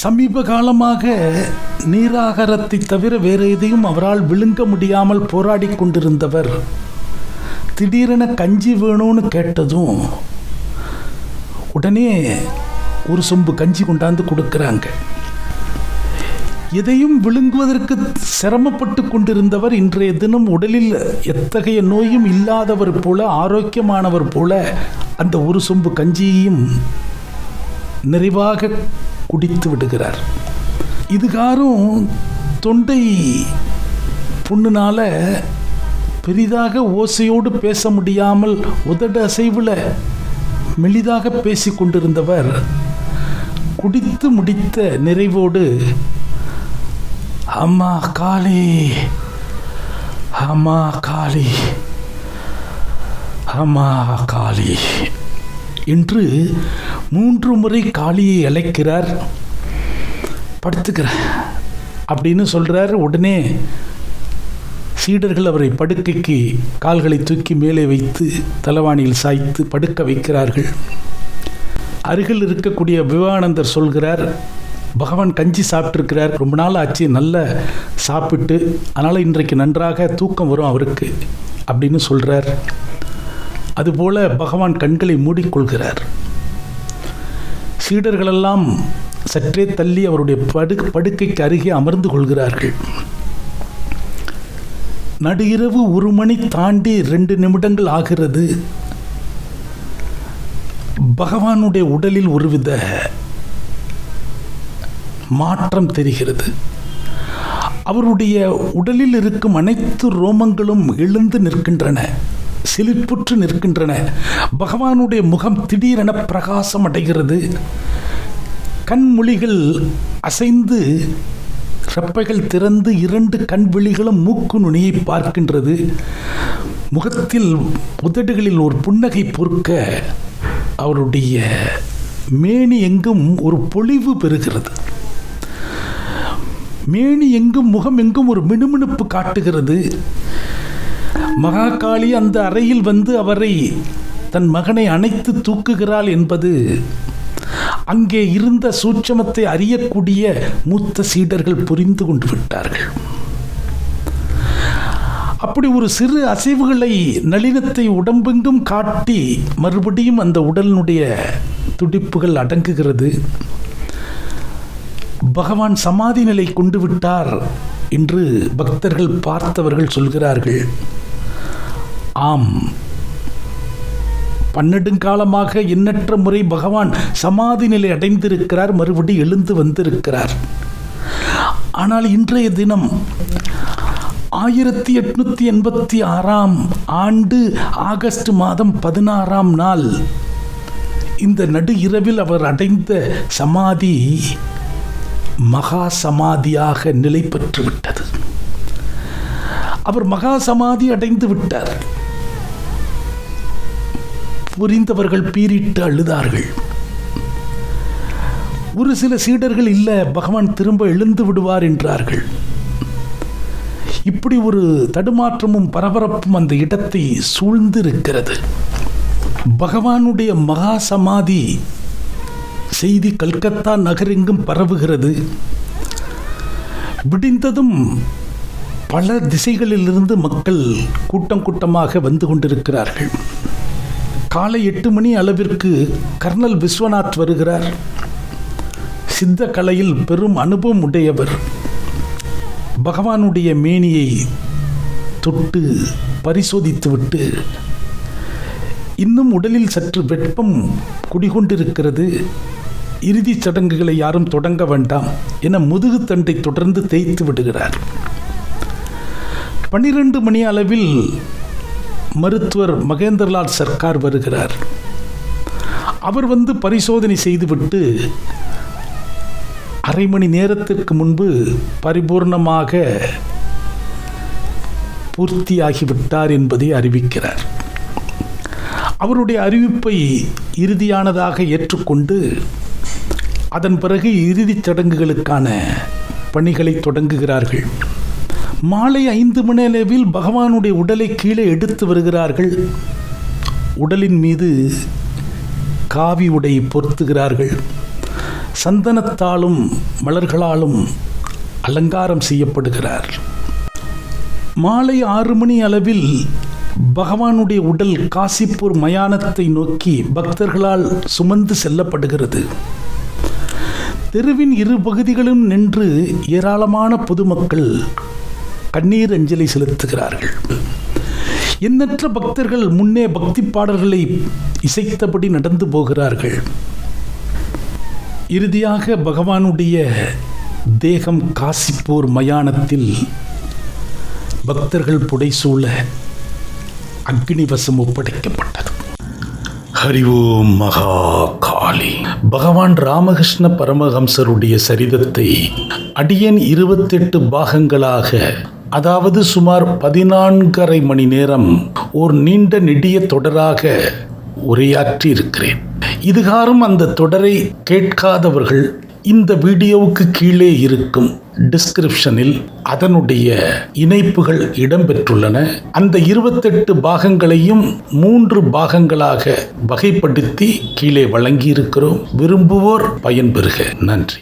சமீப காலமாக நீராகாரத்தை தவிர வேறு எதையும் அவரால் விழுங்க முடியாமல் போராடி கொண்டிருந்தவர் திடீரென கஞ்சி வேணும்னு கேட்டதும் உடனே ஒரு சொம்பு கஞ்சி கொண்டாந்து கொடுக்குறாங்க. எதையும் விழுங்குவதற்கு சிரமப்பட்டு கொண்டிருந்தவர் இன்றைய தினம் உடலில் எத்தகைய நோயும் இல்லாதவர் போல ஆரோக்கியமானவர் போல அந்த ஒரு சொம்பு கஞ்சியையும் நிறைவாக குடித்து விடுகிறார். இதுகாரும் தொண்டை புண்ணுனால பெரிதாக ஓசையோடு பேச முடியாமல் உதடு அசைவில் மெலிதாக பேசி கொண்டிருந்தவர் குடித்து முடித்த நிறைவோடு அம்மா காளி அம்மா காளி அம்மா காளி என்று மூன்று முறை காளியை அழைக்கிறார். படுத்துக்கிற அப்படின்னு சொல்கிறார் உடனே சீடர்கள் அவரை படுக்கைக்கு கால்களை தூக்கி மேலே வைத்து தலைவாணியில் சாய்த்து படுக்க வைக்கிறார்கள். அருகில் இருக்கக்கூடிய விவேகானந்தர் சொல்கிறார் பகவான் கஞ்சி சாப்பிட்ருக்கிறார் ரொம்ப நாள் ஆச்சு நல்ல சாப்பிட்டு அதனால் இன்றைக்கு நன்றாக தூக்கம் வரும் அவருக்கு அப்படின்னு சொல்கிறார் அதுபோல பகவான் கண்களை மூடிக்கொள்கிறார். சீடர்களெல்லாம் சற்றே தள்ளி அவருடைய படு படுக்கைக்கு அருகே அமர்ந்து கொள்கிறார்கள். நடு இரவு ஒரு மணி தாண்டி ரெண்டு நிமிடங்கள் ஆகிறது. பகவானுடைய உடலில் ஒருவித மாற்றம் தெரிகிறது. அவருடைய உடலில் இருக்கும் அனைத்து ரோமங்களும் எழுந்து நிற்கின்றன. சிலிர்ப்புற்று நிற்கின்றன. பகவானுடைய முகம் திடீரென பிரகாசம் அடைகிறது கண்மொழிகள் அசைந்து ரெப்பைகள் திறந்து இரண்டு கண் விழிகளும் மூக்கு நுனியை பார்க்கின்றது. முகத்தில் உதடுகளில் ஒரு புன்னகை பொறுக்க அவருடைய மேனி எங்கும் ஒரு பொலிவு பெறுகிறது. மேனி எங்கும் முகம் எங்கும் ஒரு மினுமினுப்பு காட்டுகிறது. மகாகாளி அந்த அறையில் வந்து அவரை தன் மகனை அணைத்து தூக்குகிறாள் என்பது அங்கே இருந்த சூட்சமத்தை அறியக்கூடிய மூத்த சீடர்கள் புரிந்து கொண்டு விட்டார்கள். அப்படி ஒரு சிறு அசைவுகளை நளினத்தை உடம்பெங்கும் காட்டி மறுபடியும் அந்த உடலினுடைய துடிப்புகள் அடங்குகிறது. பகவான் சமாதி நிலை கொண்டு விட்டார் என்று பக்தர்கள் பார்த்தவர்கள் சொல்கிறார்கள். ஆம். பன்னெடுங்காலமாக எண்ணற்ற முறை பகவான் சமாதி நிலை அடைந்திருக்கிறார் மறுபடி எழுந்து வந்திருக்கிறார். ஆனால் இன்றைய தினம் ஆயிரத்தி எட்நூத்தி எண்பத்தி ஆறாம் ஆண்டு ஆகஸ்ட் மாதம் பதினாறாம் நாள் இந்த நடு இரவில் அவர் அடைந்த சமாதி மகா சமாதியாக நிலை பெற்றுவிட்டது. அவர் மகா சமாதி அடைந்து விட்டார். புரிந்தவர்கள் பீரிட்டு அழுதார்கள். ஒரு சில சீடர்கள் இல்லை பகவான் திரும்ப எழுந்து விடுவார் என்றார்கள். இப்படி ஒரு தடுமாற்றமும் பரபரப்பும் அந்த இடத்தை சூழ்ந்திருக்கிறது. பகவானுடைய மகா சமாதி செய்தி கல்கத்தா நகரெங்கும் பரவுகிறது. விடிந்ததும் பல திசைகளிலிருந்து மக்கள் கூட்டம் கூட்டமாக வந்து கொண்டிருக்கிறார்கள். காலை எட்டு மணி அளவிற்கு கர்னல் விஸ்வநாத் வருகிறார். சித்த கலையில் பெரும் அனுபவம் உடையவர். பகவானுடைய மேனியை தொட்டு பரிசோதித்துவிட்டு இன்னும் உடலில் சற்று வெப்பம் குடிகொண்டிருக்கிறது. இறுதிச் சடங்குகளை யாரும் தொடங்க வேண்டாம் என முதுகுத்தண்டை தொடர்ந்து தேய்த்து விடுகிறார். பன்னிரண்டு மணி அளவில் மருத்துவர் மகேந்திரலால் சர்க்கார் வருகிறார். அவர் வந்து பரிசோதனை செய்துவிட்டு அரை மணி நேரத்திற்கு முன்பு பரிபூர்ணமாக பூர்த்தியாகிவிட்டார் என்பதை அறிவிக்கிறார். அவருடைய அறிவிப்பை இறுதியானதாக ஏற்றுக்கொண்டு அதன் பிறகு இறுதிச் சடங்குகளுக்கான பணிகளை தொடங்குகிறார்கள். மாலை ஐந்து மணி அளவில் பகவானுடைய உடலை கீழே எடுத்து வருகிறார்கள். உடலின் மீது காவி உடை பொருத்துகிறார்கள். சந்தனத்தாலும் மலர்களாலும் அலங்காரம் செய்யப்படுகிறார். மாலை ஆறு மணி அளவில் பகவானுடைய உடல் காசிப்பூர் மயானத்தை நோக்கி பக்தர்களால் சுமந்து செல்லப்படுகிறது. தெருவின் இரு பகுதிகளும் நின்று ஏராளமான பொதுமக்கள் கண்ணீர் அஞ்சலி செலுத்துகிறார்கள். எண்ணற்ற பக்தர்கள் முன்னே பக்தி பாடல்களை இசைத்தபடி நடந்து போகிறார்கள். இறுதியாக பகவானுடைய தேகம் காசிப்பூர் மயானத்தில் பக்தர்கள் புடைசூழ அக்னிவசம் ஒப்படைக்கப்பட்டது. ஹரி ஓம் மகா காளி பகவான் ராமகிருஷ்ண பரமஹம்சருடைய சரிதத்தை அடியன் இருபத்தெட்டு பாகங்களாக அதாவது சுமார் பதினான்கரை மணி நேரம் ஒரு நீண்ட நெடிய தொடராக உரையாற்றி இருக்கிறேன். இதுகாரும் அந்த தொடரை கேட்காதவர்கள் இந்த வீடியோவுக்கு கீழே இருக்கும் டிஸ்கிரிப்ஷனில் அதனுடைய இணைப்புகள் இடம்பெற்றுள்ளன. அந்த இருபத்தெட்டு பாகங்களையும் மூன்று பாகங்களாக வகைப்படுத்தி கீழே வழங்கியிருக்கிறோம். விரும்புவோர் பயன்பெறுக. நன்றி.